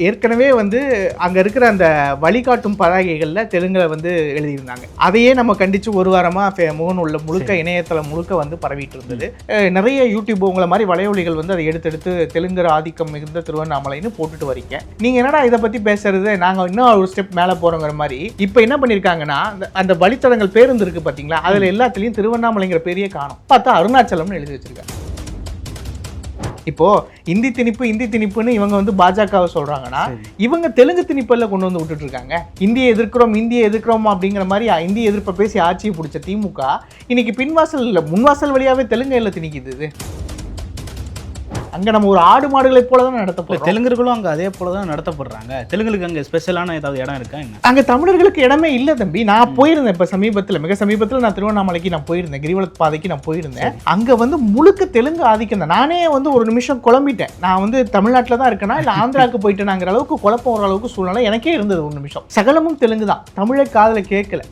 ஏற்கனவே வந்து அங்க இருக்கிற அந்த வழிகாட்டும் பதாகைகள்ல தெலுங்குல வந்து எழுதியிருந்தாங்க. அதையே நம்ம கண்டிச்சு ஒரு வாரமா ஃபே- முகநூல்ல முழுக்க இணையதளம் முழுக்க வந்து பரவிட்டு இருந்தது. நிறைய யூடியூப் உங்களை மாதிரி வலையொலிகள் வந்து அதை எடுத்து எடுத்து தெலுங்கர் ஆதிக்கம் மிகுந்த திருவண்ணாமலைன்னு போட்டுட்டு வரீங்க. நீங்க என்னடா இதை பத்தி பேசுறது? நாங்க இன்னும் ஒரு ஸ்டெப் மேல போறோங்கிற மாதிரி. இப்போ என்ன பண்ணிருக்காங்கன்னா அந்த- அந்த வழித்தடங்கள் பேருந்து இருக்கு பாத்தீங்களா? அதுல எல்லாத்துலயும் திருவண்ணாமலைங்கிற பெரிய காணும். பார்த்தா அருணாச்சலம்னு எழுதி வச்சிருக்காங்க. இப்போ இந்தி திணிப்பு இந்தி திணிப்புன்னு இவங்க வந்து பாஜகவை சொல்றாங்கன்னா இவங்க தெலுங்கு திணிப்பல்ல கொண்டு வந்து விட்டுட்டு இருக்காங்க இந்தியை எதிர்க்கிறோம் இந்தியை எதிர்க்கிறோம் அப்படிங்கிற மாதிரி இந்திய எதிர்ப்பை பேசி ஆட்சியை பிடிச்ச திமுக இன்னைக்கு பின்வாசல் இல்ல முன்வாசல் வழியாவே தெலுங்கு எல்ல திணிக்குது அங்க நம்ம ஒரு ஆடு மாடுகளைப் போல தான் நடத்த இப்போ போறோம். தெலுங்கர்களும் அங்கே அதே போல தான் நடத்தப்படுறாங்க. தெலுங்குகளுக்கு அங்கே ஸ்பெஷலான ஏதாவது இடம் இருக்கா என்ன? அங்க தமிழர்களுக்கு இடமே இல்ல தம்பி. நான் போயிருந்தேன் இப்ப சமீபத்துல. மிக சமீபத்துல நான் திருவண்ணாமலைக்கு நான் போயிருந்தேன். கிரிவல பாதைக்கு நான் போயிருந்தேன். அங்க வந்து முழுக்க தெலுங்கு ஆதிக்கம் தான். நானே வந்து ஒரு நிமிஷம் குழம்பிட்டேன். நான் வந்து தமிழ்நாட்டுல தான் இருக்கேனா இல்ல ஆந்திராவுக்கு போயிட்டேனாங்கிற அளவுக்கு குழப்பம் வர அளவுக்கு சூழ்நிலை எனக்கே இருந்தது ஒரு நிமிஷம். சகலமும் தெலுங்கு தான் தமிழை காதுல கேட்கல.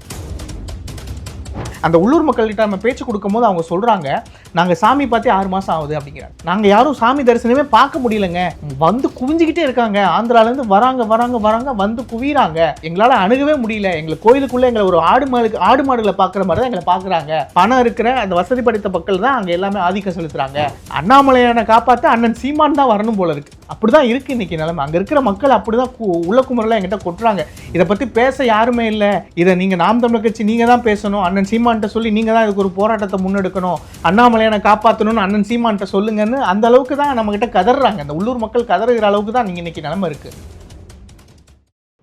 அந்த உள்ளூர் மக்கள்கிட்ட நம்ம பேச்சு கொடுக்கும்போது அவங்க சொல்கிறாங்க நாங்கள் சாமி பார்த்தே ஆறு மாதம் ஆகுது அப்படிங்கிறாங்க. நாங்கள் யாரும் சாமி தரிசனமே பார்க்க முடியலங்க. வந்து குவிஞ்சுக்கிட்டே இருக்காங்க. ஆந்திராலேருந்து வராங்க வராங்க வராங்க வந்து குவிறாங்க எங்களால் அணுகவே முடியல. எங்களை கோயிலுக்குள்ளே எங்களை ஒரு ஆடு மாடு ஆடு மாடுகளை பார்க்குற மாதிரி தான் எங்களை பார்க்குறாங்க. பணம் இருக்கிற அந்த வசதி படைத்த மக்கள் தான் அங்கே எல்லாமே ஆதிக்கம் செலுத்துகிறாங்க அண்ணாமலையான காப்பாற்ற அண்ணன் சீமான் தான் வரணும் போல இருக்கு. அப்படிதான் இருக்குது இன்னைக்கு நிலைமை. அங்கே இருக்கிற மக்கள் அப்படிதான் கு- உள்ள குமரெல்லாம் என்கிட்ட கொட்டுறாங்க. இதை பற்றி பேச யாருமே இல்லை. இதை நீங்கள் நாம் தமிழர் கட்சி நீங்கள் தான் பேசணும். அண்ணன் சீமான்ட்ட சொல்லி நீங்க தான் இதுக்கு ஒரு போராட்டத்தை முன்னெடுக்கணும். அண்ணாமலையான காப்பாற்றணும்னு அண்ணன் சீமான்ட்ட சொல்லுங்கன்னு அந்த அளவுக்கு தான் நம்ம கிட்ட கதறாங்க. அந்த உள்ளூர் மக்கள் கதறுகிற அளவுக்கு தான் நீங்க இன்னைக்கு நிலைமை இருக்கு.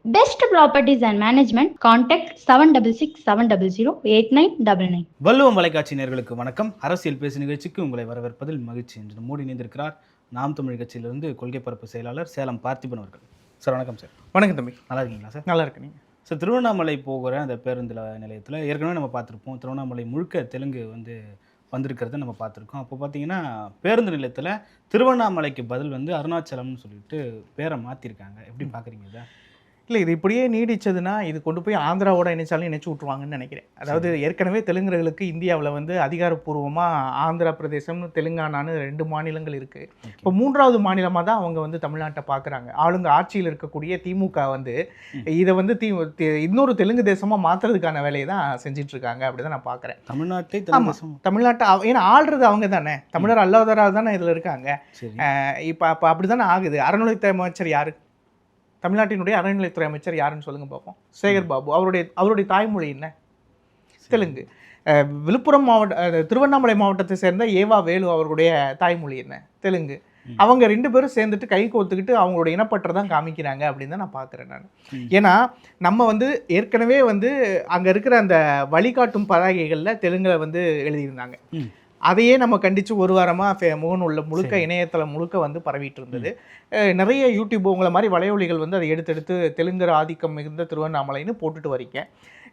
Best Properties and Management, contact 766-700-8999. வள்ளுவம் வலைக்காட்சி நேர்களுக்கு வணக்கம். அரசியல் பேசு நிகழ்ச்சிக்கு உங்களை வரவேற்பதில் மகிழ்ச்சி. என்று நம்மோடு இணைந்திருக்கிறார் நாம் தமிழ் கட்சியிலிருந்து கொள்கை பரப்பு செயலாளர் சேலம் பார்த்திபன் அவர்கள். சார் வணக்கம் சார். வணக்கம் தம்பி. நல்லா இருக்கீங்களா சார்? நல்லா இருக்கு சார் திருவண்ணாமலை போகிற அந்த பேருந்து நிலையத்தில் ஏற்கனவே நம்ம பார்த்துருப்போம். திருவண்ணாமலை முழுக்க தெலுங்கு வந்து வந்திருக்கிறத நம்ம பார்த்துருக்கோம். அப்போ பார்த்தீங்கன்னா பேருந்து நிலையத்தில் திருவண்ணாமலைக்கு பதில் வந்து அருணாச்சலம்னு சொல்லிட்டு பேரை மாற்றிருக்காங்க எப்படி பார்க்குறீங்க இதை? இல்லை இது இப்படியே நீடிச்சதுன்னா இது கொண்டு போய் ஆந்திராவோட இணைச்சாலும் இணைச்சு விட்ருவாங்கன்னு நினைக்கிறேன். அதாவது ஏற்கனவே தெலுங்கர்களுக்கு இந்தியாவில் வந்து அதிகாரப்பூர்வமாக ஆந்திரா பிரதேசம் தெலுங்கானான்னு ரெண்டு மாநிலங்கள் இருக்குது இப்போ மூன்றாவது மாநிலமாக தான் அவங்க வந்து தமிழ்நாட்டை பார்க்குறாங்க ஆளுங்க ஆட்சியில் இருக்கக்கூடிய திமுக வந்து இதை வந்து தி இன்னொரு தெலுங்கு தேசமாக மாற்றுறதுக்கான வேலையை தான் செஞ்சிட்டு இருக்காங்க அப்படி தான் நான் பார்க்குறேன் தமிழ்நாட்டை தமிழ்நாட்டை ஏன்னா ஆள்றது அவங்க தானே. தமிழர் அல்லாதவராக தானே இதில் இருக்காங்க. இப்போ அப்போ அப்படி தானே ஆகுது. அறநிலையத்துறை அமைச்சர் யாரு? தமிழ்நாட்டினுடைய அறநிலையத்துறை அமைச்சர் யாருன்னு சொல்லுங்க பார்ப்போம். சேகர் பாபு. அவருடைய அவருடைய தாய்மொழி என்ன? தெலுங்கு. விழுப்புரம் மாவட்ட திருவண்ணாமலை மாவட்டத்தை சேர்ந்த ஏவா வேலு அவர்களுடைய தாய்மொழி என்ன? தெலுங்கு. அவங்க ரெண்டு பேரும் சேர்ந்துட்டு கை கோத்துக்கிட்டு அவங்களோட இனப்பற்றை தான் காமிக்கிறாங்க அப்படின்னு தான் நான் பார்க்குறேன் நான். ஏன்னா நம்ம வந்து ஏற்கனவே வந்து அங்கே இருக்கிற அந்த வழிகாட்டும் பதாகைகளில் தெலுங்குல வந்து எழுதியிருந்தாங்க. அதையே நம்ம கண்டிச்சு ஒரு வாரமா ஃபே- முகநூல்ல முழுக்க. இணையதளம் முழுக்க வந்து பரவிட்டு இருந்தது நிறைய யூடியூப் உங்களை மாதிரி வலையொலிகள் வந்து அதை எடுத்து எடுத்து தெலுங்கர் ஆதிக்கம் மிகுந்த திருவண்ணாமலைன்னு போட்டுட்டு வரீங்க.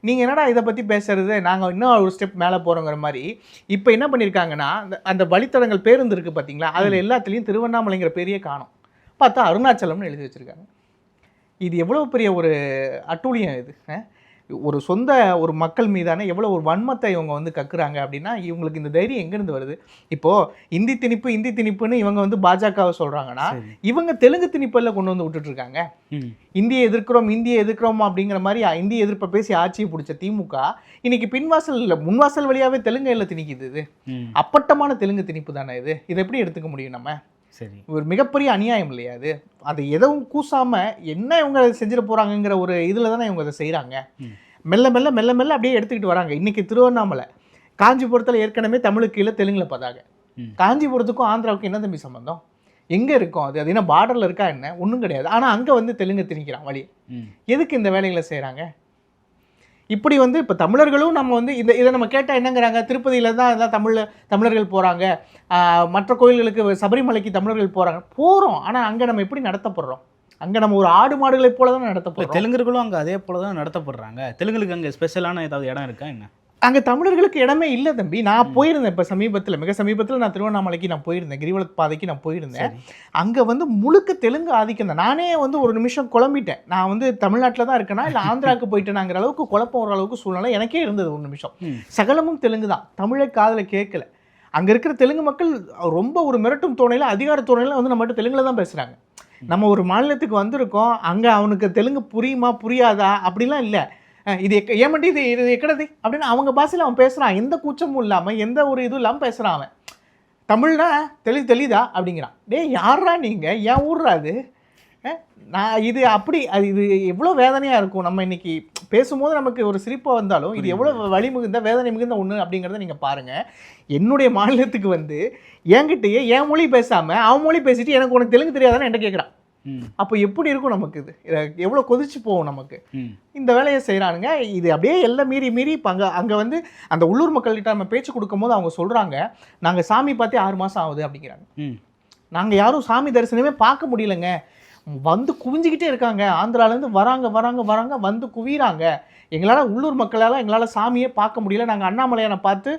நீங்க என்னடா இதை பத்தி பேசுறது? நாங்க இன்னும் ஒரு ஸ்டெப் மேல போறோங்கிற மாதிரி. இப்போ என்ன பண்ணிருக்காங்கன்னா அந்த- அந்த வழித்தடங்கள் பேருந்து இருக்கு பாத்தீங்களா? அதுல எல்லாத்துலயும் திருவண்ணாமலைங்கிற பெரிய காணும். பார்த்தா அருணாச்சலம்னு எழுதி வச்சிருக்காங்க. இது எவ்வளவு பெரிய ஒரு அட்டூழியம் இது? ஒரு சொந்த ஒரு மக்கள் மீதான எவ்வளோ ஒரு வன்மத்தை இவங்க வந்து கக்குறாங்க அப்படின்னா இவங்களுக்கு இந்த தைரியம் எங்கேருந்து வருது? இப்போ இந்தி திணிப்பு இந்தி திணிப்புன்னு இவங்க வந்து பாஜகவை சொல்றாங்கன்னா சரி. இவங்க தெலுங்கு திணிப்பெல்லாம் கொண்டு வந்து விட்டுட்டு இருக்காங்க ம். இந்தியை எதிர்க்கிறோம் இந்தியை எதிர்க்கிறோம் அப்படிங்கிற மாதிரி இந்திய எதிர்ப்பை பேசி ஆட்சியை பிடிச்ச திமுக இன்னைக்கு பின்வாசல் இல்லை முன்வாசல் வழியாவே தெலுங்கு எல்லாம் திணிக்குது இது. அப்பட்டமான தெலுங்கு திணிப்பு தானே இது. இதை எப்படி எடுத்துக்க முடியும் நம்ம? சரி. ஒரு மிகப்பெரிய அநியாயம் இல்லையா அது? அதை எதுவும் கூசாம என்ன இவங்க செஞ்சிட போறாங்கங்கிற ஒரு இதுல தானே இவங்க அதை செய்றாங்க. ம். மெல்ல மெல்ல மெல்ல மெல்ல அப்படியே எடுத்துக்கிட்டு வராங்க. இன்னைக்கு திருவண்ணாமலை காஞ்சிபுரத்துல ஏற்கனவே தமிழுக்கு கீழே தெலுங்குல பதாங்க ம். காஞ்சிபுரத்துக்கும் ஆந்திராவுக்கும் என்ன தம்பி சம்பந்தம்? எங்க இருக்கும்? அது அது என்ன பார்டர்ல இருக்கா என்ன? ஒண்ணும் கிடையாது. ஆனா அங்க வந்து தெலுங்கு திணிக்கிறான் வழி. எதுக்கு இந்த வேலைகளை செய்றாங்க? இப்படி வந்து இப்போ தமிழர்களும் நம்ம வந்து இந்த இதை நம்ம கேட்டால் என்னங்கிறாங்க? திருப்பதியில் தான் எல்லாம் தமிழ் தமிழர்கள் போகிறாங்க மற்ற கோயில்களுக்கு சபரிமலைக்கு தமிழர்கள் போகிறாங்க போகிறோம் ஆனால் அங்கே நம்ம எப்படி நடத்தப்படுறோம்? அங்கே நம்ம ஒரு ஆடு மாடுகளை போல தான் நடத்தப்படுறோம்? தெலுங்கர்களும் அங்கே அதே போல தான் நடத்தப்படுறாங்க. தெலுங்குகளுக்கு அங்கே ஸ்பெஷலான ஏதாவது இடம் இருக்கா என்ன? அங்கே தமிழர்களுக்கு இடமே இல்லை தம்பி. நான் போயிருந்தேன் இப்போ சமீபத்தில். மிக சமீபத்தில் நான் திருவண்ணாமலைக்கு நான் போயிருந்தேன். கிரிவல பாதைக்கு நான் போயிருந்தேன். அங்கே வந்து முழுக்க தெலுங்கு ஆதிக்கம் தான். நானே வந்து ஒரு நிமிஷம் குழம்பிட்டேன். நான் வந்து தமிழ்நாட்டில் தான் இருக்கேனா இல்லை ஆந்திராவுக்கு போயிட்டேனாங்கிற அளவுக்கு குழப்பம் வர அளவுக்கு சூழ்நிலை எனக்கே இருந்தது ஒரு நிமிஷம். சகலமும் தெலுங்கு தான். தமிழை காதில் கேட்கல. அங்கே இருக்கிற தெலுங்கு மக்கள் ரொம்ப ஒரு மிரட்டும் தோணையில் அதிகார தோணையில் வந்து நம்மகிட்ட தெலுங்குல தான் பேசுகிறாங்க நம்ம ஒரு மாநிலத்துக்கு வந்திருக்கோம். அங்கே அவனுக்கு தெலுங்கு புரியுமா புரியாதா? அப்படிலாம் இல்லை. இது எக்க ஏமாட்டி இது இது எக்கடது? அப்படின்னு அவங்க பாஷையில் அவன் பேசுகிறான் எந்த கூச்சமும் இல்லாமல் எந்த ஒரு இதுவும் இல்லாமல் பேசுகிறான் அவன். தமிழ்னா தெளி தெளிதா? அப்படிங்கிறான். டேய் யாரா நீங்கள் ஏன் ஊர்றா அது? நான் இது அப்படி அது இது எவ்வளோ வேதனையாக இருக்கும். நம்ம இன்னைக்கு பேசும்போது நமக்கு ஒரு சிரிப்பாக வந்தாலும் இது எவ்வளோ வலி மிகுந்த வேதனை மிகுந்த ஒன்று அப்படிங்கிறத நீங்கள் பாருங்கள் என்னுடைய மாநிலத்துக்கு வந்து என்கிட்டயே என் மொழி பேசாமல் அவன் மொழி பேசிட்டு எனக்கு உனக்கு தெலுங்கு தெரியாதான்னு என்கிட்ட கேட்குறான் அப்போ எப்படி இருக்கும் நமக்கு இது? எவ்வளோ கொதிச்சு போகும் நமக்கு? இந்த வேலையை செய்கிறானுங்க இது அப்படியே எல்லாம் மீறி மீறி இப்போ அங்கே அங்கே வந்து அந்த உள்ளூர் மக்கள்கிட்ட நம்ம பேச்சு கொடுக்கும்போது அவங்க சொல்கிறாங்க நாங்கள் சாமி பார்த்தே ஆறு மாதம் ஆகுது அப்படிங்கிறாங்க. நாங்கள் யாரும் சாமி தரிசனமே பார்க்க முடியலங்க. வந்து குவிஞ்சிக்கிட்டே இருக்காங்க. ஆந்திராலேருந்து வராங்க வராங்க வராங்க வந்து குவிறாங்க எங்களால் உள்ளூர் மக்களால் எங்களால் சாமியே பார்க்க முடியல. நாங்கள் அண்ணாமலையானை பார்த்து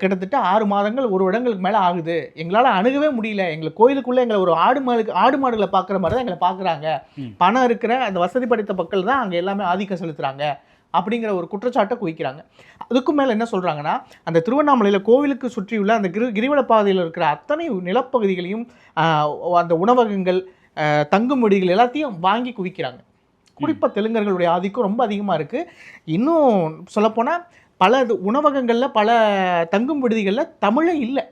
கிட்டத்தட்ட ஆறு மாதங்கள் ஒரு இடங்களுக்கு மேலே ஆகுது. எங்களால் அணுகவே முடியல. எங்களுக்கு கோயிலுக்குள்ளே எங்களை ஒரு ஆடு மாடு ஆடு மாடுகளை பார்க்குற மாதிரி தான் எங்களை பார்க்குறாங்க. பணம் இருக்கிற அந்த வசதி படைத்த மக்கள் தான் அங்கே எல்லாமே ஆதிக்கம் செலுத்துகிறாங்க அப்படிங்கிற ஒரு குற்றச்சாட்டை குவிக்கிறாங்க. அதுக்கும் மேலே என்ன சொல்கிறாங்கன்னா அந்த திருவண்ணாமலையில் கோவிலுக்கு சுற்றியுள்ள அந்த கிரி கிரிவல பாதையில் இருக்கிற அத்தனை நிலப்பகுதிகளையும் அந்த உணவகங்கள் ஆஹ், தங்கும் விடுதிகள் எல்லாத்தையும் வாங்கி குவிக்கிறாங்க. குறிப்பாக தெலுங்கர்களுடைய ஆதிக்கம் ரொம்ப அதிகமாக இருக்குது இன்னும் சொல்லப்போனால் பல இது- உணவகங்களில் பல தங்கும் விடுதிகளில் தமிழே இல்லை.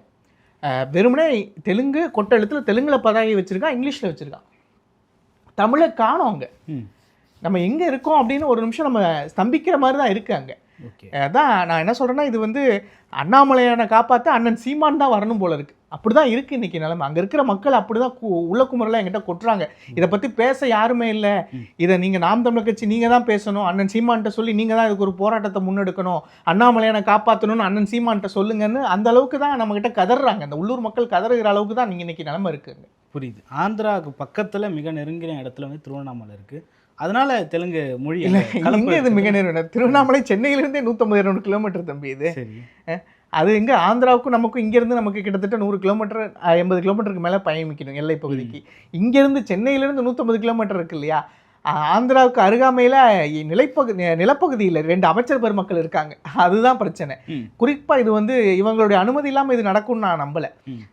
வெறுமனே தெலுங்கு கொட்டெழுத்தில் தெலுங்கில் பதாகை வச்சுருக்கான் இங்கிலீஷில் வச்சுருக்கான் தமிழை காணோம் அங்கே. நம்ம எங்கே இருக்கோம் அப்படின்னு ஒரு நிமிஷம் நம்ம ஸ்தம்பிக்கிற மாதிரி தான் இருக்குது அங்கே. அதான் நான் என்ன சொல்கிறேன்னா இது வந்து அண்ணாமலையானை காப்பாற்ற அண்ணன் சீமான் தான் வரணும் போல இருக்குது அப்படி தான் இருக்குது இன்றைக்கி நிலைமை. அங்கே இருக்கிற மக்கள் அப்படி தான் உள்ள குமரெல்லாம் என்கிட்ட கொட்டுறாங்க. இதை பற்றி பேச யாருமே இல்லை. இதை நீங்கள் நாம் தமிழர் கட்சி நீங்கள் தான் பேசணும். அண்ணன் சீமான்கிட்ட சொல்லி நீங்கள் தான் இதுக்கு ஒரு போராட்டத்தை முன்னெடுக்கணும். அண்ணாமலையானை காப்பாற்றணும்னு அண்ணன் சீமான்கிட்ட சொல்லுங்கன்னு அந்த அளவுக்கு தான் நம்மக்கிட்ட கதறாங்க. அந்த உள்ளூர் மக்கள் கதறுகிற அளவுக்கு தான் நீங்கள் இன்றைக்கி நிலைமை இருக்குங்க. புரியுது. ஆந்திராவுக்கு பக்கத்துல மிக நெருங்கின இடத்துல வந்து திருவண்ணாமலை இருக்கு. அதனால தெலுங்கு மொழி இல்லை இங்கே இது மிக. நேரம் திருவண்ணாமலை சென்னையிலேருந்தே நூற்றம்பது இரநூறு கிலோமீட்டர் தம்பி இது. அது எங்கே ஆந்திராவுக்கும் நமக்கும் இங்கேருந்து நமக்கு கிட்டத்தட்ட நூறு கிலோமீட்டர் எண்பது கிலோமீட்டருக்கு மேலே பயணிக்கணும் எல்லை பகுதிக்கு. இங்கேருந்து சென்னையிலேருந்து நூற்றம்பது கிலோமீட்டர் இருக்கு இல்லையா? ஆந்திராவுக்கு அருகாமையில் நிலைப்பகுதி நிலப்பகுதியில் ரெண்டு அமைச்சர் பெருமக்கள் இருக்காங்க. அதுதான் பிரச்சனை. குறிப்பாக இது வந்து இவங்களுடைய அனுமதி இல்லாமல் இது நடக்கும்னு நான் நம்பலை.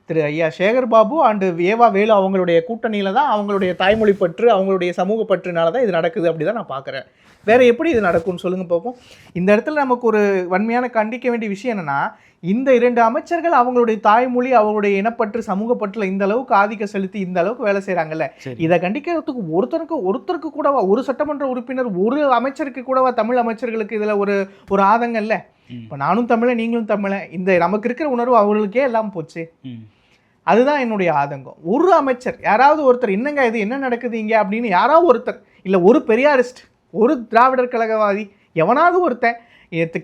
திரு ஐயா சேகர் பாபு அண்டு ஏவா வேலு அவங்களுடைய கூட்டணியில் தான் அவங்களுடைய தாய்மொழி பற்று அவங்களுடைய சமூக பற்றுனால தான் இது நடக்குது அப்படி தான் நான் பார்க்குறேன் வேற எப்படி இது நடக்கும்னு சொல்லுங்க பார்ப்போம் இந்த இடத்துல நமக்கு ஒரு வன்மையான கண்டிக்க வேண்டிய விஷயம் என்னன்னா இந்த இரண்டு அமைச்சர்கள் அவங்களுடைய தாய்மொழி அவங்களுடைய இனப்பற்று சமூகப்பற்றுல இந்த அளவுக்கு ஆதிக்கம் செலுத்தி இந்த அளவுக்கு வேலை செய்கிறாங்கல்ல இதை கண்டிக்கிறதுக்கு ஒருத்தருக்கு ஒருத்தருக்கு கூடவா ஒரு சட்டமன்ற உறுப்பினர் ஒரு அமைச்சருக்கு கூடவா தமிழ் அமைச்சர்களுக்கு இதில் ஒரு ஒரு ஆதங்கம் இல்லை. இப்போ நானும் தமிழன் நீங்களும் தமிழன். இந்த நமக்கு இருக்கிற உணர்வு அவர்களுக்கே எல்லாம் போச்சு. அதுதான் என்னுடைய ஆதங்கம். ஒரு அமைச்சர் யாராவது ஒருத்தர் என்னங்க இது? என்ன நடக்குது இங்கே? அப்படின்னு யாராவது ஒருத்தர் இல்லை ஒரு பெரியாரிஸ்ட் ஒரு திராவிடர் கழகவாதி எவனாவது ஒருத்தன்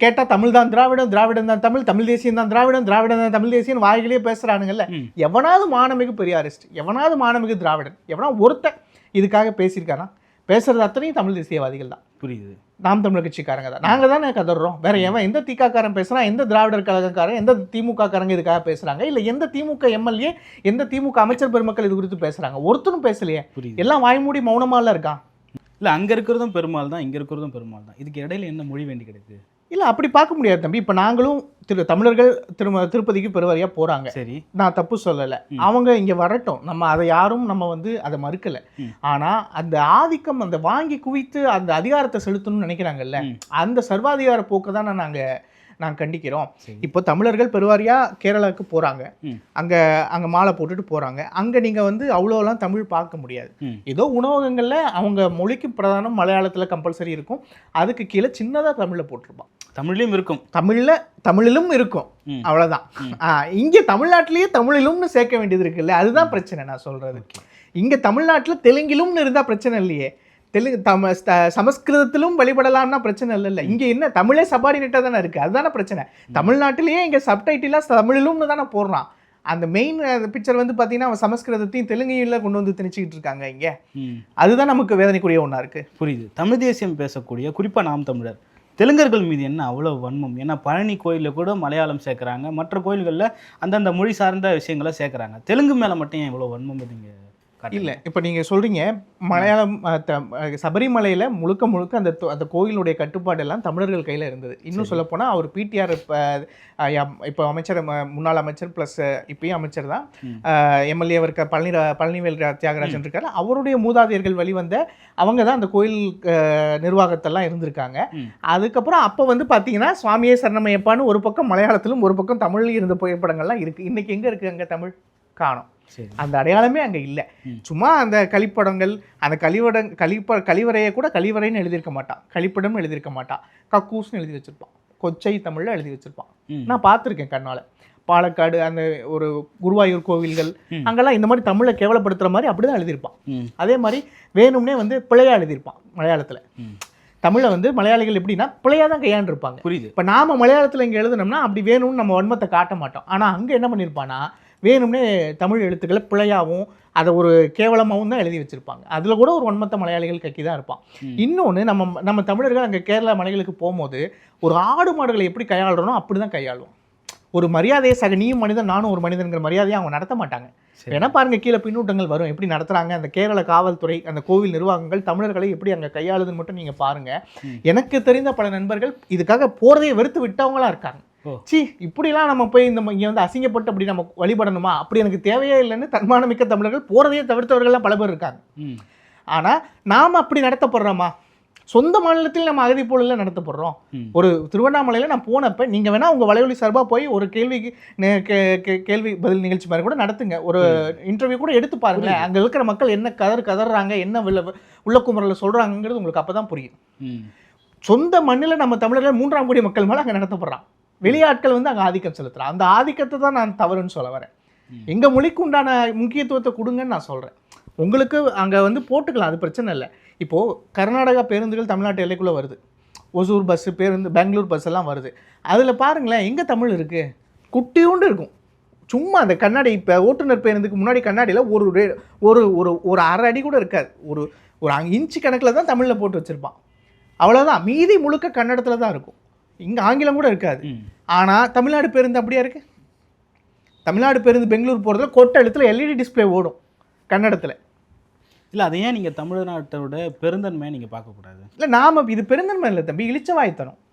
கேட்டால் தமிழ் தான் திராவிடம் திராவிடம் தான் தமிழ் தமிழ் தேசியம் தான் திராவிடம் திராவிடம் தான் தமிழ் தேசியம் வாயிலே பேசுகிறானுங்கல்ல. எவனாவது மானமிகு பெரியாரிஸ்ட் எவனாவது மானமிகு திராவிடன் எவனா ஒருத்தன் இதுக்காக பேசியிருக்கானா? பேசுறது அத்தனையும் தமிழ் தேசியவாதிகள் தான். புரியுது. நாம் தமிழர் கட்சிக்காரங்க தான். நாங்கள் தானே கதறோம் வேற எவன் எந்த திகாக்காரன் பேசுறான் எந்த திராவிடர் கழகக்காரன் எந்த திமுக காரங்க இதுக்காக பேசுறாங்க? இல்லை எந்த திமுக எம்எல்ஏ எந்த திமுக அமைச்சர் பெருமக்கள் இது குறித்து பேசுறாங்க? ஒருத்தரும் பேசலையே. புரியுது. எல்லாம் வாய்மூடி மௌனமால இருக்கான் இல்ல அங்க இருக்கிறதும் பெருமாள் தான் இங்க இருக்கிறதும் பெருமாள் தான். இதுக்கு இடையில என்ன மொழி வேண்டி கிடக்கு? இல்லை அப்படி பார்க்க முடியாது தம்பி இப்போ நாங்களும் திரு தமிழர்கள் திரு திருப்பதிக்கு பெருவாரியாக போகிறாங்க சரி நான் தப்பு சொல்லலை. அவங்க இங்கே வரட்டும் நம்ம அதை யாரும் நம்ம வந்து அதை மறுக்கலை. ஆனால் அந்த ஆதிக்கம் அந்த வாங்கி குவித்து அந்த அதிகாரத்தை செலுத்தணும்னு நினைக்கிறாங்கல்ல. அந்த சர்வாதிகார போக்கை தான் நாங்கள் நாங்கள் கண்டிக்கிறோம். இப்போ தமிழர்கள் பெருவாரியாக கேரளாவுக்கு போகிறாங்க. அங்கே அங்கே மாலை போட்டுட்டு போகிறாங்க அங்கே நீங்கள் வந்து அவ்வளோலாம் தமிழ் பார்க்க முடியாது. ஏதோ உணவகங்களில் அவங்க மொழிக்கு பிரதானம் மலையாளத்தில் கம்பல்சரி இருக்கும். அதுக்கு கீழே சின்னதாக தமிழில் போட்டிருப்பான். தமிழ்லயும் இருக்கும். தமிழில் தமிழிலும் இருக்கும். அவ்வளோதான். இங்கே தமிழ்நாட்டிலேயே தமிழிலும்னு சேர்க்க வேண்டியது இருக்குல்ல? அதுதான் பிரச்சனை நான் சொல்கிறது. இங்கே தமிழ்நாட்டில் தெலுங்கிலும்னு இருந்தால் பிரச்சனை இல்லையே. தெலுங்கு தம சமஸ்கிருதத்திலும் வழிபடலாம்னா பிரச்சனை இல்லைல்ல இங்கே என்ன தமிழே சபார்டினேட்டாக தானே இருக்குது அதுதானே பிரச்சனை. தமிழ்நாட்டிலேயே இங்கே சப்டைட்டிலாக தமிழிலும்னு தானே போடுறான். அந்த மெயின் பிக்சர் வந்து பார்த்தீங்கன்னா அவன் சமஸ்கிருதத்தையும் தெலுங்கையில் கொண்டு வந்து திணிச்சிக்கிட்டு இருக்காங்க இங்கே. அதுதான் நமக்கு வேதனைக்குரிய ஒன்றா இருக்குது புரியுது. தமிழ் தேசியம் பேசக்கூடிய குறிப்பா நாம் தமிழர் தெலுங்கர்கள் மீது என்ன அவ்வளவு வன்மம்? ஏன்னா பழனி கோயிலில் கூட மலையாளம் சேர்க்குறாங்க. மற்ற கோயில்களில் அந்தந்த மொழி சார்ந்த விஷயங்களை சேர்க்குறாங்க. தெலுங்கு மேலே மட்டும் ஏன் இவ்வளோ வன்மம் நீங்க இல்ல இப்போ நீங்க சொல்றீங்க மலையாளம் சபரிமலையில முழுக்க முழுக்க அந்த அந்த கோயிலுடைய கட்டுப்பாடு எல்லாம் தமிழர்கள் கையில இருந்தது. இன்னும் சொல்ல போனா அவர் பிடிஆர் இப்போ அமைச்சர் முன்னாள் அமைச்சர் ப்ளஸ் இப்பயும் அமைச்சர் தான். எம்எல்ஏ இருக்க பழனி பழனிவேல் தியாகராஜன் இருக்காரு அவருடைய மூதாதையர்கள் வழிவந்த அவங்க தான் அந்த கோயில் நிர்வாகத்தெல்லாம் இருந்திருக்காங்க. அதுக்கப்புறம் அப்போ வந்து பார்த்தீங்கன்னா சுவாமியே சரணமையப்பான்னு ஒரு பக்கம் மலையாளத்திலும் ஒரு பக்கம் தமிழ்லையும் இருந்த புகைப்படங்கள்லாம் இருக்கு. இன்னைக்கு எங்க இருக்கு அங்க தமிழ் காணோம். அந்த அடையாளமே அங்க இல்லை. சும்மா அந்த கழிப்படங்கள் அந்த கழிவட கழிப்ப கழிவறையை கூட கழிவறைன்னு எழுதியிருக்க மாட்டான். கழிப்பிடம்னு எழுதியிருக்க மாட்டான். கக்கூஸ்னு எழுதி வச்சிருப்பான். கொச்சை தமிழ்ல எழுதி வச்சிருப்பான். நான் பார்த்துருக்கேன் கண்ணால. பாலக்காடு அந்த ஒரு குருவாயூர் கோவில்கள். அங்கெல்லாம் இந்த மாதிரி தமிழை கேவலப்படுத்துற மாதிரி அப்படிதான் எழுதியிருப்பான். ம். அதே மாதிரி வேணும்னே வந்து பிழையா எழுதியிருப்பான் மலையாளத்துல. தமிழை வந்து மலையாளிகள் எப்படின்னா பிழையா தான் கையாண்டிருப்பாங்க. புரியுது. இப்போ நாம மலையாளத்தில் இங்கே எழுதுனோம்னா அப்படி வேணும்னு நம்ம வன்மத்தை காட்ட மாட்டோம். ஆனால் அங்கே என்ன பண்ணியிருப்பானா வேணும்னே தமிழ் எழுத்துக்களை பிழையாவும் அதை ஒரு கேவலமாகவும் தான் எழுதி வச்சிருப்பாங்க அதில் கூட ஒரு வன்மத்தை மலையாளிகள் கக்கி தான் இருப்பான். இன்னொன்று நம்ம நம்ம தமிழர்கள் அங்கே கேரளா மலைகளுக்கு போகும்போது ஒரு ஆடு மாடுகளை எப்படி கையாளுறனோ அப்படி தான் கையாளுவோம் ஒரு மரியாதையை சக நீயும் மனிதன் நானும் ஒரு மனிதன்கிற மரியாதையை அவங்க நடத்த மாட்டாங்க சரி. ஏன்னா பாருங்க கீழே பின்னூட்டங்கள் வரும் எப்படி நடத்துறாங்க அந்த கேரள காவல்துறை அந்த கோவில் நிர்வாகங்கள் தமிழர்களை எப்படி அங்கே கையாளுதுன்னு மட்டும் நீங்க பாருங்க ம். எனக்கு தெரிந்த பல நண்பர்கள் இதுக்காக போறதையே வெறுத்து விட்டவங்களா இருக்காங்க. சி இப்படிலாம் நம்ம போய் இந்த இங்க வந்து அசிங்கப்பட்டு அப்படி நம்ம வழிபடணுமா? அப்படி எனக்கு தேவையே இல்லைன்னு தன்மானமிக்க தமிழர்கள் போறதையே தவிர்த்தவர்கள்லாம் பல பேர் இருக்காங்க. ம். ஆனா நாம அப்படி நடத்தப்படுறோமா? சொந்த மாநிலத்தில் நம்ம அகதி போல நடத்தப்படுறோம். ஒரு திருவண்ணாமலையில் நான் போனப்ப நீங்க வேணா உங்க வலையொலி சார்பா போய் ஒரு கேள்விக்கு கேள்வி பதில் நிகழ்ச்சி மாதிரி கூட நடத்துங்க. ஒரு இன்டர்வியூ கூட எடுத்து பாருங்களேன். அங்க இருக்கிற மக்கள் என்ன கதர் கதறாங்க என்ன உள்ள உள்ள குமரில் சொல்றாங்கிறது உங்களுக்கு அப்பதான் புரியும். ம். சொந்த மண்ணில் நம்ம தமிழர்கள் மூன்றாம் கோடி மக்கள் மேல அங்க நடத்தப்படுறான். வெளியாட்கள் வந்து அங்க ஆதிக்கம் செலுத்துறான் அந்த ஆதிக்கத்தை தான் நான் தவறுன்னு சொல்ல வரேன். ம். எங்க மொழிக்கு உண்டான முக்கியத்துவத்தை கொடுங்கன்னு நான் சொல்றேன். உங்களுக்கு அங்க வந்து போட்டுக்கலாம் அது பிரச்சனை இல்லை. இப்போ கர்நாடகா பேருந்துகள் தமிழ்நாட்டு எல்லைக்குள்ள வருது. ஒசூர் பஸ்ஸு பேருந்து பெங்களூர் பஸ் எல்லாம் வருது. அதில் பாருங்களேன் எங்கே தமிழ் இருக்குது குட்டியூண்டு இருக்கும். சும்மா அந்த கண்ணாடி இப்போ ஓட்டுநர் பேருந்துக்கு முன்னாடி கண்ணாடியில் ஒரு ஒரு ஒரு ஒரு அரை அடி கூட இருக்காது. ஒரு ஒரு இன்ச்சு கணக்கில் தான் தமிழில் போட்டு வச்சுருப்பான். அவ்வளோதான் மீதி முழுக்க கன்னடத்தில் தான் இருக்கும். இங்கே ஆங்கிலம் கூட இருக்காது. ஆனால் தமிழ்நாடு பேருந்து அப்படியா இருக்கு? தமிழ்நாடு பேருந்து பெங்களூர் போகிறதுல கொட்ட எழுத்துல எல்இடி டிஸ்ப்ளே ஓடும் கன்னடத்தில். இல்ல அதை ஏன் நீங்க தமிழ்நாட்டோட பெருந்தன்மையை நீங்க பார்க்கக்கூடாது. இல்லை நாம இது பெருந்தன்மை இல்லை தம்பி இளிச்சவாயத்தனம் ஓ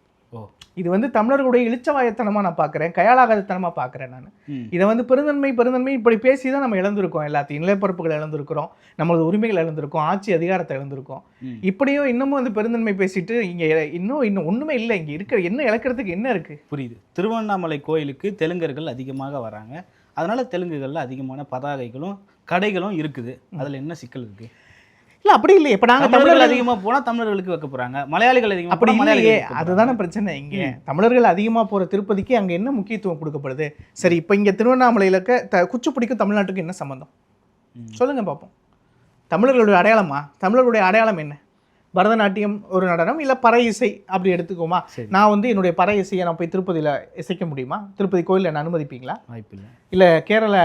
இது வந்து தமிழர்களுடைய இளிச்சவாயத்தனமாக நான் பார்க்குறேன் கையாளாகாதத்தனமாக பார்க்குறேன் நான். இதை வந்து பெருந்தன்மை பெருந்தன்மை இப்படி பேசி தான் நம்ம இழந்திருக்கோம் எல்லாத்தையும். நிலப்பரப்புகள் இழந்திருக்கிறோம் நம்மளது உரிமைகள் இழந்திருக்கோம் ஆட்சி அதிகாரத்தை இழந்திருக்கோம். இப்படியும் இன்னமும் வந்து பெருந்தன்மை பேசிட்டு இங்கே இன்னும் இன்னும் ஒன்றுமே இல்லை. இங்கே இருக்கிற என்ன இழக்கிறதுக்கு என்ன இருக்குது புரியுது. திருவண்ணாமலை கோயிலுக்கு தெலுங்கர்கள் அதிகமாக வராங்க. அதனால தெலுங்குகள்ல அதிகமான பதாகைகளும் கடைகளும் இருக்குது. அதுல என்ன சிக்கல் இருக்கு? இல்லை அப்படி இல்லை இப்போ நாங்கள் தமிழர்கள் தமிழர்கள் அதிகமா போனா தமிழர்களுக்கு வைக்க போறாங்க. மலையாளிகள் அதிகமா அப்படி இல்லையே. அதுதானே பிரச்சனை இங்கே. தமிழர்கள் அதிகமாக போகிற திருப்பதிக்கு அங்கே என்ன முக்கியத்துவம் கொடுக்கப்படுது? சரி இப்போ இங்கே திருவண்ணாமலையில் இருக்க த குச்சிப்புடிக்கும் தமிழ்நாட்டுக்கு என்ன சம்மந்தம் ம். சொல்லுங்க பார்ப்போம் தமிழர்களுடைய அடையாளமா? தமிழர்களுடைய அடையாளம் என்ன? பரதநாட்டியம் ஒரு நடனம் இல்லை பறை இசை அப்படி எடுத்துக்கோமா. நான் வந்து என்னுடைய பறை இசையை நான் போய் திருப்பதியில் இசைக்க முடியுமா? திருப்பதி கோயிலில் என்ன அனுமதிப்பீங்களா? வாய்ப்பில்லை இல்லை. கேரள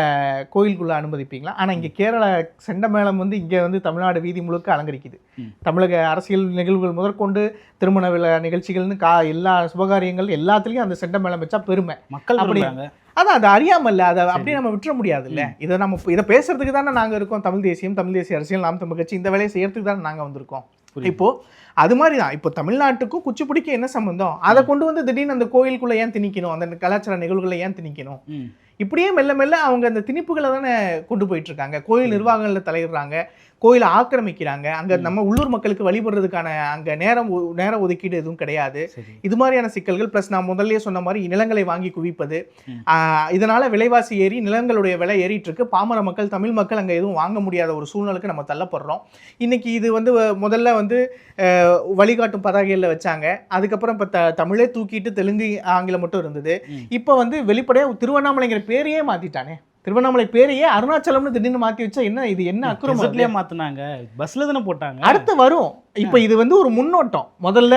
கோயிலுக்குள்ளே அனுமதிப்பீங்களா? ஆனால் இங்கே கேரள செண்டமேளம் வந்து இங்கே வந்து தமிழ்நாடு வீதி முழுக்க அலங்கரிக்குது. தமிழக அரசியல் நிகழ்வுகள் முதற்கொண்டு திருமண விழா நிகழ்ச்சிகள்னு கா எல்லா சுபகாரியங்கள் எல்லாத்துலேயும் அந்த செண்டமேளம் வச்சா பெருமை. மக்கள் அப்படி- அதான் அது அறியாமல்ல அதை அப்படியே நம்ம விட்டுற முடியாதுல்ல. இதை நம்ம இதை பேசுறதுக்கு தானே நாங்கள் இருக்கோம். தமிழ் தேசியம் தமிழ் தேசிய அரசியல் நாம் தமிழ் கட்சி இந்த வேலையை செய்யறதுக்கு தானே நாங்கள் வந்திருக்கோம். இப்போ அது மாதிரி தான் இப்போ தமிழ்நாட்டுக்கும் குச்சிப்புடிக்கு என்ன சம்பந்தம்? அதை கொண்டு வந்து திடீர்னு அந்த கோயிலுக்குள்ள ஏன் திணிக்கணும்? அந்த கலாச்சார நிகழ்வுகளை ஏன் திணிக்கணும். இப்படியே மெல்ல மெல்ல அவங்க அந்த திணிப்புகளை தானே கொண்டு போயிட்டு இருக்காங்க கோயில் நிர்வாகங்களில் தலையிடுறாங்க. கோயிலை ஆக்கிரமிக்கிறாங்க. அங்க நம்ம உள்ளூர் மக்களுக்கு வழிபடுறதுக்கான அங்க நேரம் ஒ- நேர ஒதுக்கீடு எதுவும் கிடையாது. இது மாதிரியான சிக்கல்கள் ப்ளஸ் நான் முதல்லயே சொன்ன மாதிரி நிலங்களை வாங்கி குவிப்பது. இதனால விலைவாசி ஏறி நிலங்களுடைய விலை ஏறிட்டு இருக்கு பாமர மக்கள் தமிழ் மக்கள் அங்க எதுவும் வாங்க முடியாத ஒரு சூழ்நிலைக்கு நம்ம தள்ளப்படுறோம். இன்னைக்கு இது வந்து முதல்ல வந்து வழிகாட்டும் பதாகைகளில் வச்சாங்க. அதுக்கப்புறம் இப்போ த தமிழே தூக்கிட்டு தெலுங்கு ஆங்கிலம் மட்டும் இருந்தது. இப்போ வந்து வெளிப்படையாக திருவண்ணாமலைங்கிற பேரையே மாத்திட்டானே. திருவண்ணாமலை பேரையே அருணாச்சலம்னு திடீர்னு மாத்தி வச்சா என்ன இது? என்ன அக்குறமா அது? கெசட்லயே மாத்துனாங்க. பஸ்ல தானே போட்டாங்க. அடுத்து வரும். இப்போ இது வந்து ஒரு முன்னோட்டம். முதல்ல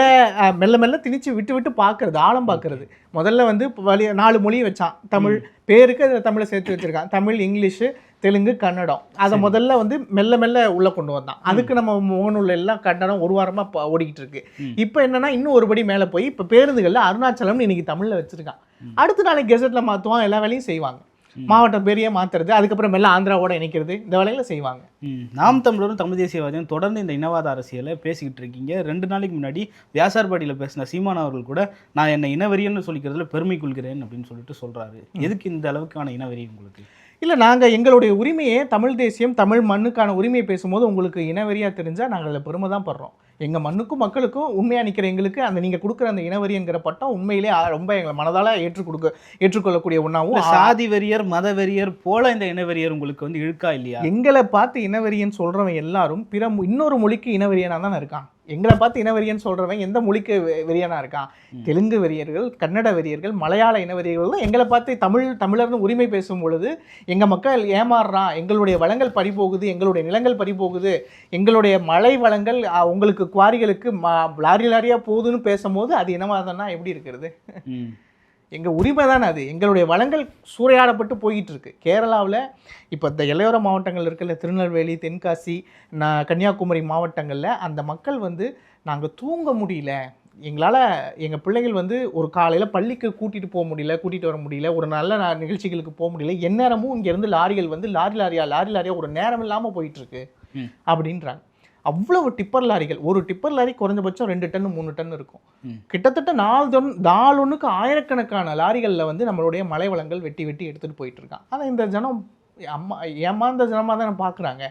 மெல்ல மெல்ல திணிச்சு விட்டு விட்டு பார்க்கறது ஆழம் பார்க்கறது முதல்ல வந்து வழி நாலு மொழி வச்சான். தமிழ் பேருக்கு அதில் தமிழை சேர்த்து வச்சிருக்கான். தமிழ் இங்கிலீஷு தெலுங்கு கன்னடம். அதை. முதல்ல வந்து மெல்ல மெல்ல உள்ள கொண்டு வந்தான். அதுக்கு நம்ம முகநூல்ல எல்லாம் கன்னடம் ஒரு வாரமா ப- ஓடிக்கிட்டு இருக்கு. இப்போ என்னன்னா இன்னும் ஒரு படி மேலே போய் இப்போ பேருந்துகள்ல அருணாச்சலம்னு இன்னைக்கு தமிழ்ல வச்சிருக்கான். அடுத்த நாளைக்கு கெசட்ல மாத்துவான் எல்லா வேலையும் செய்வாங்க. மாவட்டம் பெரிய மாத்துறது அதுக்கப்புறம் மெல்ல ஆந்திராவோட இணைக்கிறது இந்த வேலைகளை செய்வாங்க. நாம் தமிழரும் தமிழ் தேசியவாதியும் தொடர்ந்து இந்த இனவாத அரசியலை பேசிக்கிட்டு இருக்கீங்க. ரெண்டு நாளைக்கு முன்னாடி வியாசார்பாடியில் பேசின சீமான் அவர்கள் கூட நான் என்னை இனவெறியன்னு சொல்லிக்கிறதுல பெருமை கொள்கிறேன் அப்படின்னு சொல்லிட்டு சொல்றாரு. எதுக்கு இந்த அளவுக்கான இனவெறி உங்களுக்கு? இல்லை நாங்கள் எங்களுடைய உரிமையை தமிழ் தேசியம் தமிழ் மண்ணுக்கான உரிமையை பேசும்போது உங்களுக்கு இனவெறியாக தெரிஞ்சால் நாங்கள் அதில் பெருமை தான் படுறோம். எங்கள் மண்ணுக்கும் மக்களுக்கும் உண்மையாக நிற்கிற எங்களுக்கு அந்த நீங்கள் கொடுக்குற அந்த இனவெறிங்கிற பட்டம் உண்மையிலே ரொம்ப எங்களை மனதால் ஏற்றுக் கொடுக்க ஏற்றுக்கொள்ளக்கூடிய ஒன்றாவும் சாதி வெறியர் மத வெறியர் போல இந்த இனவெறியர் உங்களுக்கு வந்து இழுக்கா இல்லையா? எங்களை பார்த்து இனவெறியன் சொல்கிறவன் எல்லாரும் பிற இன்னொரு மொழிக்கு இனவெறியனாக தானே இருக்கான்? எங்களை பார்த்து இனவெறியன் சொல்கிறவன் எந்த மொழிக்கு வெ- வெறியனா இருக்கான். தெலுங்கு வெறியர்கள் கன்னட வெறியர்கள் மலையாள இன வெறியர்கள் தான் எங்களை பார்த்து தமிழ் தமிழர்னு உரிமை பேசும் பொழுது எங்கள் மக்கள் ஏமாறுறான் எங்களுடைய வளங்கள் பறிபோகுது எங்களுடைய நிலங்கள் பறிபோகுது எங்களுடைய மலை வளங்கள் உங்களுக்கு குவாரிகளுக்கு ம லாரி லாரியாக போகுதுன்னு பேசும்போது அது இனவாதம்னா எப்படி இருக்கிறது. எங்கள் உரிமை தானே அது? எங்களுடைய வளங்கள் சூறையாடப்பட்டு போயிட்டு இருக்கு கேரளாவில் இப்போ இந்த இளையோர மாவட்டங்கள் இருக்குல்ல திருநெல்வேலி தென்காசி நான் கன்னியாகுமரி மாவட்டங்களில் அந்த மக்கள் வந்து நாங்கள் தூங்க முடியல. எங்களால் எங்கள் பிள்ளைகள் வந்து ஒரு காலையில் பள்ளிக்கு கூட்டிகிட்டு போக முடியல கூட்டிகிட்டு வர முடியல ஒரு நல்ல நிகழ்ச்சிகளுக்கு போக முடியல. எந்நேரமும் இங்கேருந்து லாரிகள் வந்து லாரி லாரியா லாரி லாரியா ஒரு நேரம் இல்லாமல் போயிட்டுருக்கு. அப்படின்றாங்க. அவ்வளவு டிப்பர் லாரிகள் ஒரு டிப்பர் லாரி குறைஞ்சபட்சம் ரெண்டு டன் மூணு டன் இருக்கும். கிட்டத்தட்ட நாலு தொன் நாலு ஒன்றுக்கு ஆயிரக்கணக்கான லாரிகளில் வந்து நம்மளுடைய மலை வளங்கள் வெட்டி வெட்டி எடுத்துகிட்டு போயிட்டு இருக்கான் அதை இந்த ஜனம் அம்மா ஏமாந்த ஜனமாக தான் பார்க்குறாங்க.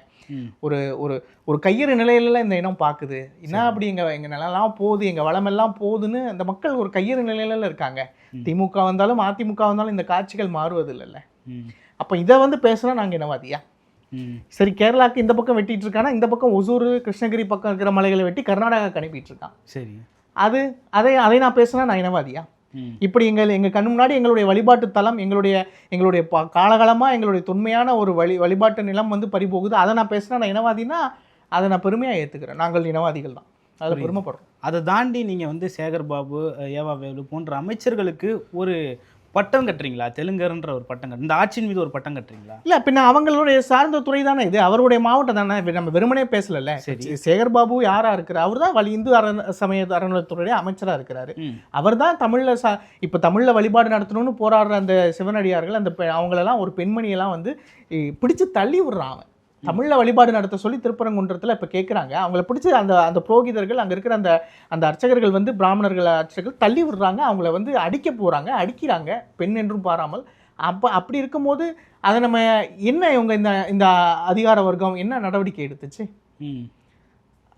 ஒரு ஒரு ஒரு கையறு நிலையில இந்த இனம் பார்க்குது என்ன அப்படி எங்கள் எங்கள் நிலம்லாம் போகுது எங்கள் வளமெல்லாம் போகுதுன்னு அந்த மக்கள் ஒரு கையறு நிலையில இருக்காங்க. திமுக வந்தாலும் அதிமுக வந்தாலும் இந்த காட்சிகள் மாறுவது இல்லைல்ல. அப்போ இதை வந்து பேசுனா நாங்கள் என்னவாதியா. சரி கேரளாக்கு இந்த பக்கம் வெட்டிட்டு இருக்கானா? இந்த பக்கம் ஒசூர் கிருஷ்ணகிரி பக்கம் இருக்கிற மலைகளை வெட்டி கர்நாடகாக்கு அனுப்பிட்டு இருக்கான் சரி. அது அதை அதை நான் பேசுனா நான் இனவாதியா. இப்படி எங்கள் எங்கள் கண் முன்னாடி எங்களுடைய வழிபாட்டு தலம் எங்களுடைய எங்களுடைய காலகாலமாக எங்களுடைய தொன்மையான ஒரு வழி வழிபாட்டு நிலம் வந்து பறிபோகுது அதை நான் பேசினா நான் இனவாதினா அதை நான் பெருமையாக ஏற்றுக்கிறேன் நாங்கள் இனவாதிகள் தான். அதில். பெருமைப்படுறோம். அதை தாண்டி நீங்கள் வந்து சேகர் பாபு ஏவா வேலு போன்ற அமைச்சர்களுக்கு ஒரு பட்டம் கட்டுறீங்களா? தெலுங்கர்ன்ற ஒரு பட்டம் கட்டு இந்த ஆட்சியின் மீது ஒரு பட்டம் கட்டுறீங்களா? இல்லை பின்ன அவங்களுடைய சார்ந்த துறை தானே இது. அவருடைய மாவட்டம் தானே. நம்ம வெறுமனே பேசலல்ல. சரி. சேகர் பாபு யாரா இருக்கிறார்? அவர் தான் வழி இந்து அரண் சமய அறநிலையத்துறையுடைய அமைச்சராக இருக்கிறாரு. அவர் தான் தமிழில் ச இப்போ தமிழில் வழிபாடு நடத்தணும்னு போராடுற அந்த சிவனடியார்கள் அந்த அவங்களெல்லாம் ஒரு பெண்மணியெல்லாம் வந்து பிடிச்சு தள்ளி விடுறான் அவன். தமிழில் வழிபாடு நடத்த சொல்லி திருப்பரங்குன்றத்தில் இப்போ கேட்குறாங்க அவங்கள பிடிச்சி அந்த அந்த புரோகிதர்கள் அங்கே இருக்கிற அந்த அந்த அர்ச்சகர்கள் வந்து பிராமணர்கள் அர்ச்சகர்கள் தள்ளி விடுறாங்க. அவங்கள வந்து அடிக்க போகிறாங்க அடிக்கிறாங்க பெண் என்றும் பாராமல். அப்போ அப்படி இருக்கும்போது அதை நம்ம என்ன இவங்க இந்த இந்த அதிகார வர்க்கம் என்ன நடவடிக்கை எடுத்துச்சு?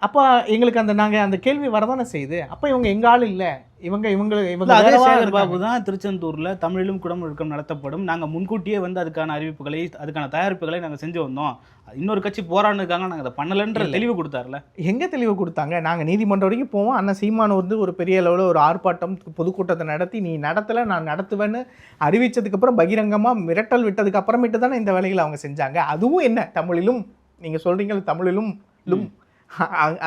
அப்போ எங்களுக்கு அந்த நாங்கள் அந்த கேள்வி வரதானே செய்யுது? அப்போ இவங்க எங்க ஆள் இல்லை? இவங்க இவங்க இவங்க அதே சேகர். பாபு தான் திருச்செந்தூர்ல தமிழிலும் குடமுழுக்கம் நடத்தப்படும். நாங்க முன்கூட்டியே வந்து அதுக்கான அறிவிப்புகளை அதுக்கான தயாரிப்புகளை நாங்க செஞ்சு வந்தோம். இன்னொரு கட்சி போராடுனதுக்காக நாங்க அதை பண்ணலன்ற. தெளிவு கொடுத்தாருல? எங்க தெளிவு கொடுத்தாங்க? நாங்கள் நீதிமன்றம் வரைக்கும் போவோம். அண்ணன் சீமான் வந்து ஒரு பெரிய அளவில் ஒரு ஆர்ப்பாட்டம் பொதுக்கூட்டத்தை நடத்தி நீ நடத்தலை நான் நடத்துவேன்னு அறிவிச்சதுக்கப்புறம் பகிரங்கமாக மிரட்டல் விட்டதுக்கு அப்புறமேட்டு தானே இந்த வேலைகளை அவங்க செஞ்சாங்க? அதுவும் என்ன? தமிழிலும் நீங்கள் சொல்கிறீங்க தமிழிலும் லும்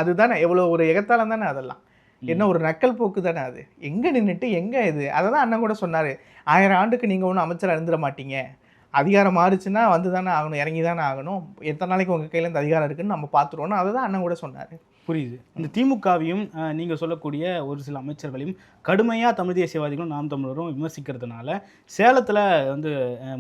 அதுதானே. எவ்வளோ ஒரு எகத்தாலம் தானே அதெல்லாம். என்ன ஒரு நக்கல் போக்கு தானே அது. எங்கே நின்றுட்டு எங்கே இது? அதை தான் அண்ணன் கூட சொன்னார். ஆயிரம் ஆண்டுக்கு நீங்கள் ஒன்றும் அமைச்சராக இருந்துட மாட்டீங்க. அதிகாரம் மாறுச்சுன்னா வந்து தானே ஆகணும் இறங்கி தானே ஆகணும். எத்தனை நாளைக்கு உங்கள் கையில் இந்த அதிகாரம் இருக்குன்னு நம்ம பார்த்துருவோம்னு அதை தான் அண்ணன் கூட சொன்னார். புரியுது. இந்த திமுகவையும் அஹ், நீங்க சொல்லக்கூடிய ஒரு சில அமைச்சர்களையும் கடுமையா தமிழ் தேசியவாதிகளும் நாம் தமிழரும் விமர்சிக்கிறதுனால சேலத்துல வந்து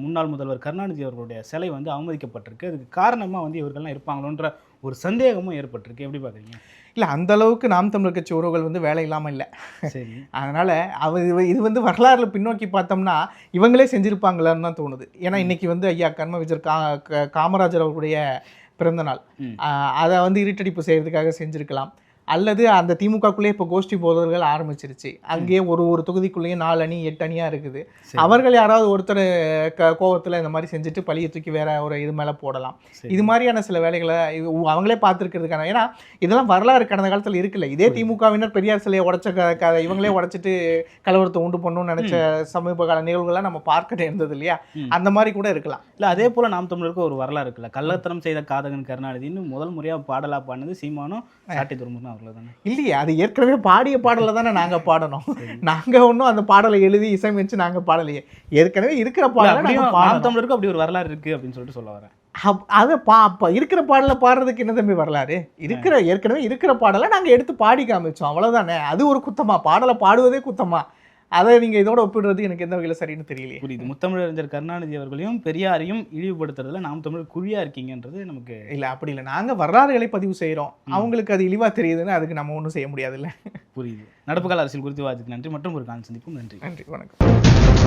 முன்னாள் முதல்வர் கருணாநிதி அவர்களுடைய சிலை வந்து அவமதிக்கப்பட்டிருக்கு. அதுக்கு காரணமா வந்து இவர்கள்லாம் இருப்பாங்களோன்ற ஒரு சந்தேகமும் ஏற்பட்டிருக்கு. எப்படி பாக்குறீங்க இல்லை அந்த அளவுக்கு நாம் தமிழர் கட்சி உறவுகள் வந்து வேலை இல்லாமல் இல்லை. சரி. அதனால் அவ இது- வந்து வரலாறுல பின்னோக்கி பார்த்தோம்னா இவங்களே செஞ்சுருப்பாங்களான்னு தான் தோணுது. ஏன்னா இன்னைக்கு வந்து ஐயா கர்ம விஜர் கா காமராஜர் அவர்களுடைய பிறந்த நாள். ம். ஆஹ் அதை வந்து இருட்டடிப்பு செய்யறதுக்காக செஞ்சுருக்கலாம். அல்லது அந்த திமுகக்குள்ளே இப்போ கோஷ்டி போதல்கள் ஆரம்பிச்சிருச்சு. அங்கேயே ஒரு ஒரு தொகுதிக்குள்ளேயே நாலு அணி எட்டு அணியாக இருக்குது. அவர்கள் யாராவது ஒருத்தர் க கோவத்தில் இந்த மாதிரி செஞ்சுட்டு பழியை தூக்கி வேற ஒரு இது மேலே போடலாம். இது மாதிரியான சில வேலைகளை இது அவங்களே பார்த்துருக்கிறதுக்கான ஏன்னா இதெல்லாம் வரலாறு கடந்த காலத்தில் இருக்குல்ல. இதே திமுகவினர் பெரியார் சிலையை உடைச்ச க இவங்களே உடைச்சிட்டு கலவரத்தை உண்டு பண்ணணும்னு நினைச்ச சமீப கால நிகழ்வுகள்லாம் நம்ம பார்க்க நேர்ந்தது இல்லையா. அந்த மாதிரி கூட இருக்கலாம். இல்ல அதே போல நாம் தமிழருக்கு ஒரு வரலாறு இருக்குல்ல. கள்ளத்தனம் செய்த காதகன் கருணாநிதினு முதல் முறையா பாடலா பாடினது சீமானும் சாட்டி துருமுகனும் அவர்கள் தானே இல்லையே அது ஏற்கனவே பாடிய பாடலை தானே நாங்க பாடணும். நாங்க ஒன்றும் அந்த பாடலை எழுதி இசையமைச்சு நாங்க பாடலையே. ஏற்கனவே இருக்கிற பாடலை நாம் தமிழருக்கு அப்படி ஒரு வரலாறு இருக்கு அப்படின்னு சொல்லிட்டு சொல்ல வரேன். அதை பா அப்ப இருக்கிற பாடலை பாடுறதுக்கு என்ன தம்பி வரலாறு? இருக்கிற ஏற்கனவே இருக்கிற பாடலை நாங்க எடுத்து பாடி காமிச்சோம். அவ்வளவுதானே? அது ஒரு குத்தமா? பாடலை பாடுவதே குத்தமா? அதை நீங்க இதோட ஒப்பிடுறது எனக்கு எந்த வகையில சரின்னு தெரியலையே. புரியுது. முத்தமிழறிஞர் கருணாநிதி அவர்களையும் பெரியாரையும் இழிவுபடுத்துறதுல நாம் தமிழ் குறியா இருக்கீங்கன்றது நமக்கு இல்ல அப்படி இல்லை. நாங்க வரலாறுகளை பதிவு செய்றோம். அவங்களுக்கு அது இழிவா தெரியுதுன்னு அதுக்கு நம்ம ஒன்றும் செய்ய முடியாதுல்ல. புரியுது. நடப்பு கால அரசியல் குறித்து வாதிக்கு நன்றி. மற்றும் ஒரு கால் சந்திப்பும். நன்றி. நன்றி. வணக்கம்.